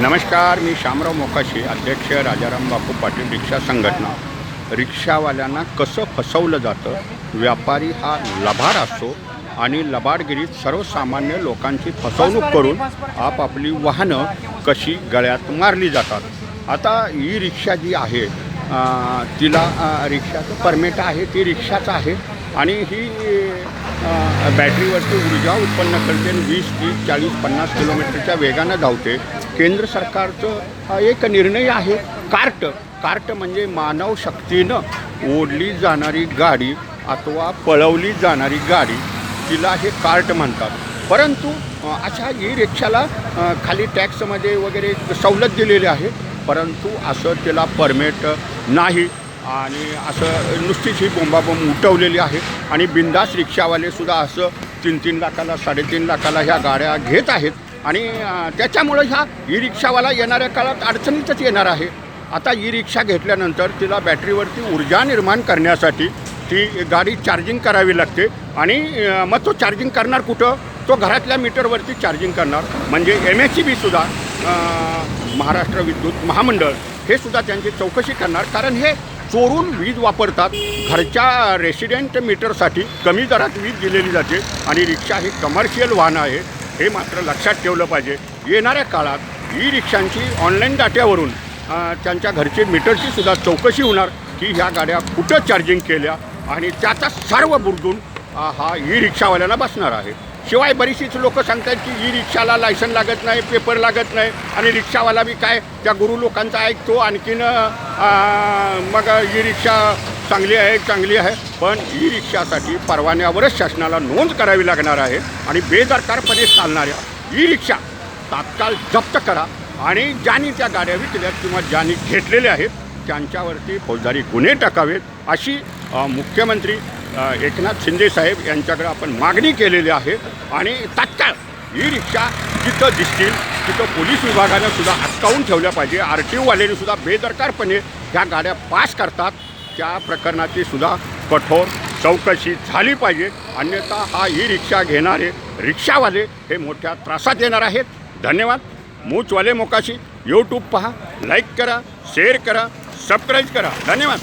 नमस्कार मी शामराव मोकाशी अध्यक्ष राजाराम बापू पाटील रिक्षा संघटना. रिक्षावाल्यांना कसं फसवलं जातं? व्यापारी हा लबाड असतो आणि लबाडगिरीत सर्वसामान्य लोकांची फसवणूक करून आपापली वाहनं कशी गळ्यात मारली जातात. आता ही रिक्षा जी आहे तिला रिक्षाचं परमिट आहे ती रिक्षाच आहे आणि ही बॅटरीवरती ऊर्जा उत्पन्न करते आणि वीस तीस चाळीस पन्नास किलोमीटरच्या वेगानं धावते. केंद्र सरकारचं हा एक निर्णय आहे. कार्ट. कार्ट म्हणजे मानव शक्तीनं ओढली जाणारी गाडी अथवा पळवली जाणारी गाडी तिला हे कार्ट म्हणतात. परंतु अशा ई रिक्षाला खाली टॅक्समध्ये वगैरे सवलत दिलेली आहे. परंतु असं त्याला परमिट नाही आणि असं नुसतीच ही बोंबाबोंब उठवलेली आहे. आणि बिंदास रिक्षावाले सुद्धा असं तीन तीन लाखाला साडेतीन लाखाला ह्या गाड्या घेत आहेत. आणि त्याच्यामुळं ह्या ई रिक्षावाला येणाऱ्या काळात अडचणीतच येणार आहे. आता ई रिक्षा घेतल्यानंतर तिला बॅटरीवरती ऊर्जा निर्माण करण्यासाठी ती गाडी चार्जिंग करावी लागते आणि मग तो चार्जिंग करणार कुठं? तो घरातल्या मीटरवरती चार्जिंग करणार. म्हणजे एम एस सी बीसुद्धा महाराष्ट्र विद्युत महामंडळ हे सुद्धा त्यांची चौकशी करणार. कारण हे चोरून वीज वापरतात. घरच्या रेसिडेंट मीटरसाठी कमी दरात वीज दिलेली जाते आणि रिक्षा ही कमर्शियल वाहन आहे. हे मात्र लक्षात ठेवलं पाहिजे. येणाऱ्या काळात ई रिक्षांची ऑनलाईन डाट्यावरून त्यांच्या घरचे मीटरची सुद्धा चौकशी होणार की ह्या गाड्या कुठं चार्जिंग केल्या आणि त्याचा सर्व बुरदून हा ई रिक्षावाल्याला बसणार आहे. शिवाय बरीचशीच लोक सांगतात की ई रिक्षाला लायसन लागत नाही पेपर लागत नाही आणि रिक्षावाला बी काय त्या गुरु लोकांचा ऐकतो आणखीन मग ई रिक्षा चांगली आहे चांगली आहे. पण ई रिक्षासाठी परवान्यावरच शासनाला नोंद करावी लागणार आहे आणि बेदरकारपणे चालणाऱ्या ई रिक्षा तात्काळ जप्त करा आणि ज्यांनी त्या गाड्या विकल्यात किंवा ज्यांनी घेतलेल्या आहेत त्यांच्यावरती फौजदारी गुन्हे टाकावेत अशी मुख्यमंत्री एकनाथ शिंदे साहेब यांच्याकडे आपण मागणी केलेली आहे आणि तात्काळ ही रिक्षा जिथं दिसतील तिथं पोलीस विभागानं सुद्धा अटकावून ठेवल्या पाहिजे. आर टी ओवाल्यांनी सुद्धा बेदरकारपणे ह्या गाड्या पास करतात. त्या प्रकरणाची सुद्धा कठोर चौकशी झाली पाहिजे. अन्यथा हा ई रिक्षा घेणारे रिक्षावाले हे मोठ्या त्रासात येणार आहेत. धन्यवाद. मूचवाले मोकाशी. यूट्यूब पहा. लाईक करा. शेअर करा. सबस्क्राईब करा. धन्यवाद.